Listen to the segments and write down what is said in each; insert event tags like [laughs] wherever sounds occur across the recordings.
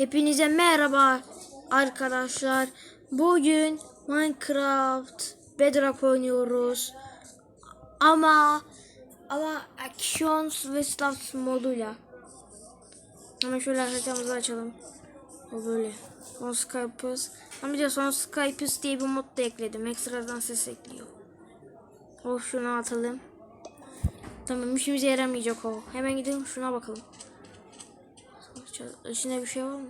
Hepinize merhaba arkadaşlar. Bugün Minecraft Bedrock oynuyoruz. Ama ama Actions ve Stuff moduyla. Hemen şöyle haritamızı açalım. O böyle. Son Skype'ız. Ama bir de son Skype'ız diye bir mod da ekledim. Ekstradan ses ekliyor. O şunu atalım. Tamam işimize yaramayacak o. Hemen gidelim şuna bakalım. İçinde bir şey var mı?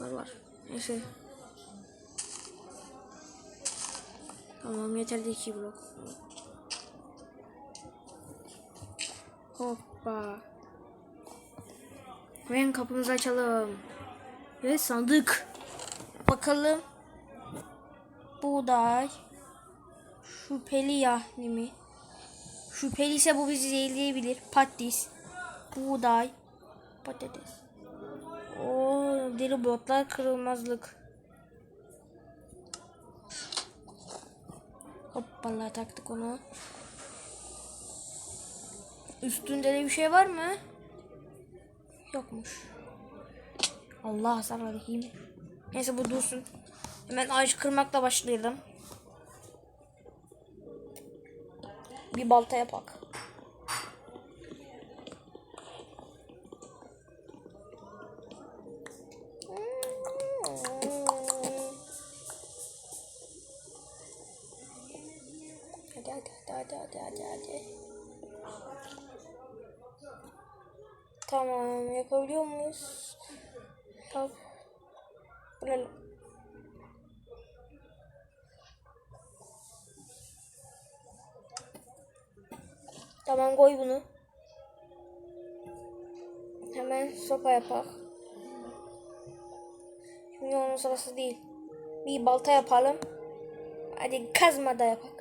Var var. Neyse. Tamam yeterli iki blok. Hoppa. Hemen kapımızı açalım. Ve sandık. Bakalım. Buğday. Şüpheli yahni mi? Şüpheli ise bu bizi zehirleyebilir. Patates. Buğday. Patates. Deri botlar kırılmazlık. Hoppala taktık onu. Üstünde de bir şey var mı? Yokmuş. Allah hasar bakayım. Neyse bu dursun. Hemen ağaç kırmakla başlayalım. Bir balta yapak. Hadi hadi hadi hadi. Tamam yapabiliyor muyuz? Yap. Böyle. Tamam koy bunu. Hemen sopa yapak. Şimdi onun sırası değil. Bir balta yapalım. Hadi kazma da yapak.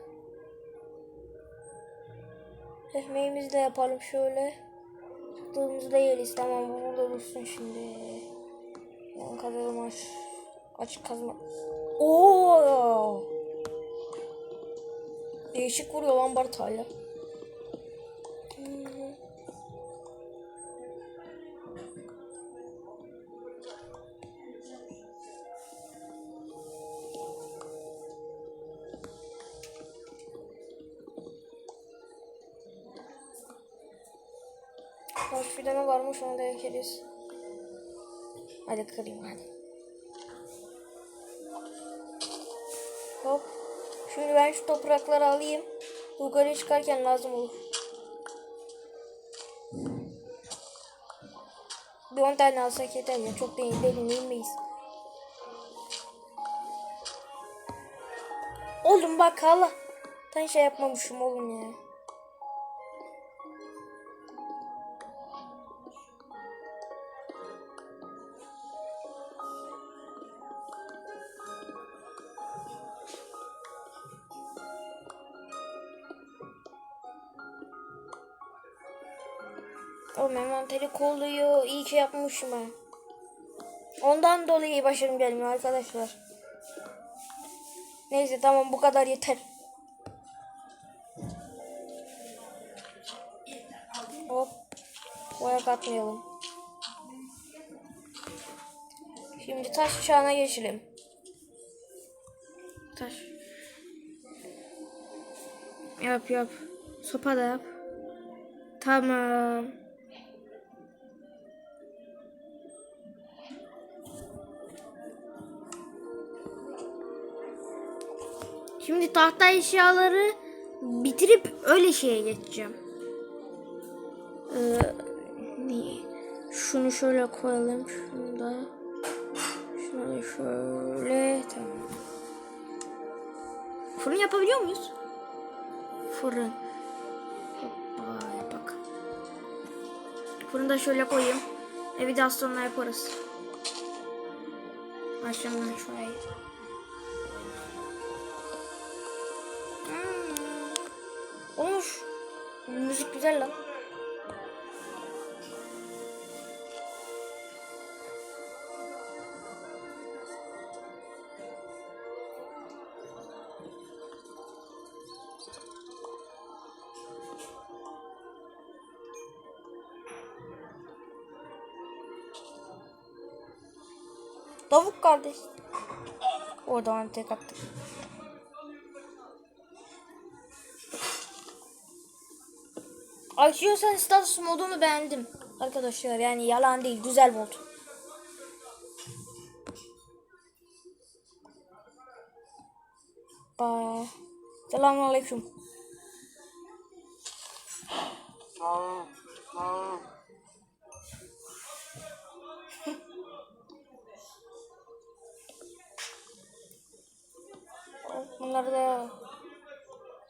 Ekmeğimizi de yapalım şöyle. Çıktığımızı da yeriz. Tamam bu burada dursun şimdi. Yan kazalım aç. Aç kazma. Oo! Değişik vuruyor lan Bartayla. Hoş fidanı varmış onu da ekeriz. Hadi kırayım hadi. Hop. Şimdi ben şu toprakları alayım. Yukarı çıkarken lazım olur. Bir 10 tane alsak yeter ya. Çok değil. Deli inmeyiz. Oğlum bak hala. Ben şey yapmamışım oğlum ya. Oğlum envanteri kolluyor. İyi ki yapmışım ben. Ondan dolayı başarım gelmiyor arkadaşlar. Neyse tamam bu kadar yeter. Hop. Boya katmayalım. Şimdi taş çağına geçelim. Taş. Yap yap. Sopa da yap. Tamam. Şimdi tahta eşyaları bitirip öyle şeye geçeceğim. Ee? Şunu şöyle koyalım. Şunu da. Da şöyle. Tamam. Fırın yapabiliyor muyuz? Fırın. Hoppa bak. Fırını da şöyle koyayım. E bir daha sonra yaparız. Aşağıdan şurayı. Güzel lan. Tavuk kardeş. Oradan tek attık. Açıyorsan status modunu beğendim. Arkadaşlar yani yalan değil güzel mod. Ba Selamünaleyküm. [laughs] Bunları da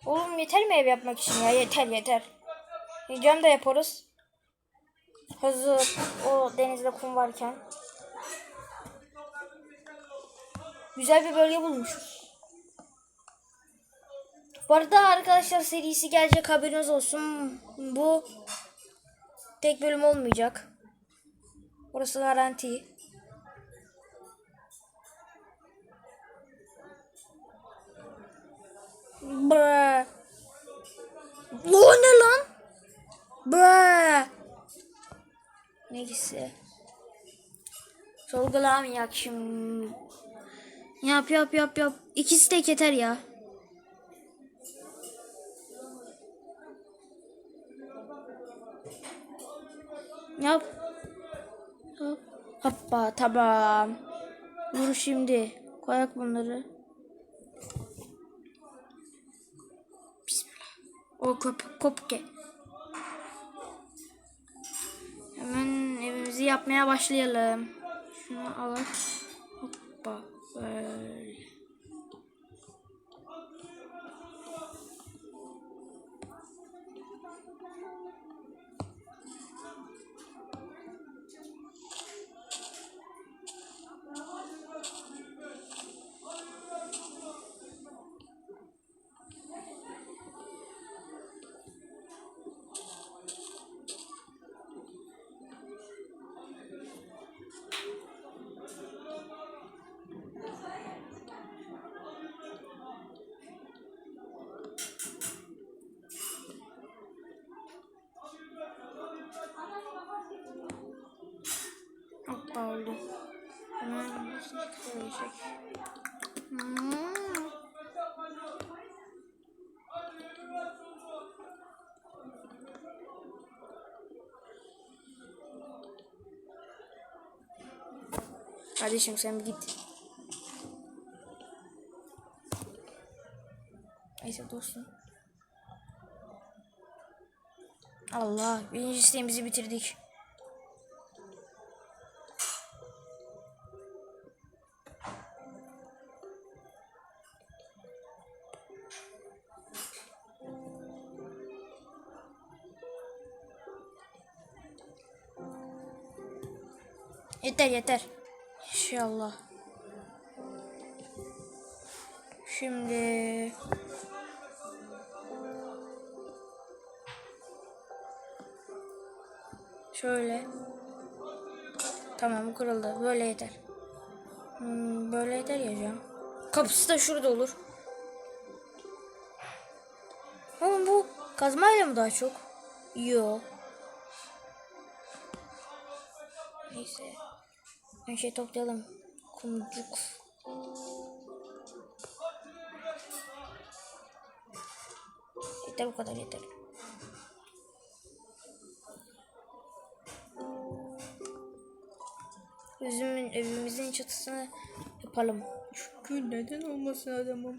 Oğlum yeter mi ev yapmak için ya? Yeter yeter. Cam da yaparız. Hazır o denizde kum varken. Güzel bir bölge bulmuşuz. Bu arada arkadaşlar serisi gelecek haberiniz olsun. Bu tek bölüm olmayacak. Burası garanti. Bre. O ne lan? Bre. Neyse. Sorgulamayak şimdi. Yap yap yap yap. İkisi tek yeter ya. Yap. Yap. Hoppa tamam. Vur şimdi. Koyak bunları. Bismillah. O köpük kopke. Yapmaya başlayalım. Şunu alıp hoppa böyle. Koyacak. Hmm. Kardeşim sen git. Neyse dostum. Allah birinci isteğimizi bitirdik. Yeter yeter. İnşallah. Şimdi şöyle. Tamam kırıldı. Böyle yeter. Hmm, böyle yeter ya Cem. Kapısı da şurada olur. Oğlum bu kazmayla mı daha çok? Yok. Neyse. Bir şey toplayalım. Kumcuk. Yeter bu kadar yeter. Üzümün evimizin çatısını yapalım. Çünkü neden olmasın adamım?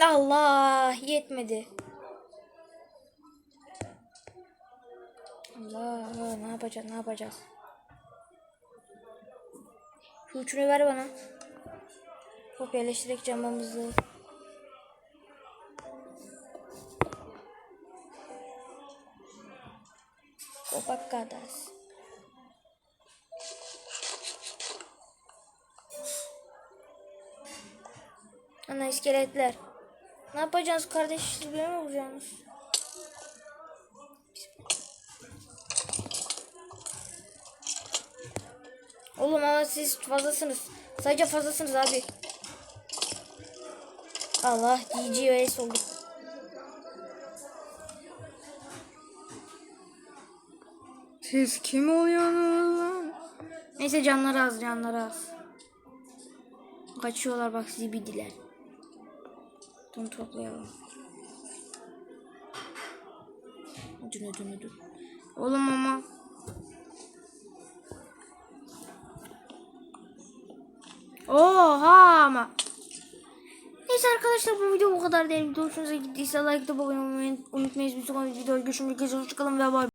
Allah yetmedi. Allah ne yapacağız ne yapacağız? Şu üçünü ver bana. Hop yerleştirek camımızı. Kopakadas. Ana iskeletler. Ne yapacaksınız kardeş? Siz beni mi vuracaksınız? Oğlum ama siz fazlasınız. Sadece fazlasınız abi. Allah DGOS olduk. Siz kim oluyorsunuz lan? Neyse canları az canları az. Kaçıyorlar bak zibidiler. Bunu toplayalım. Ödün ödün ödün. Oğlum ama. Oha ama. Neyse arkadaşlar bu video bu kadar değil. Video hoşunuza gittiyse like da abone olmayı unutmayın. Bir sonraki videoda görüşmek üzere. Hoşçakalın ve bay.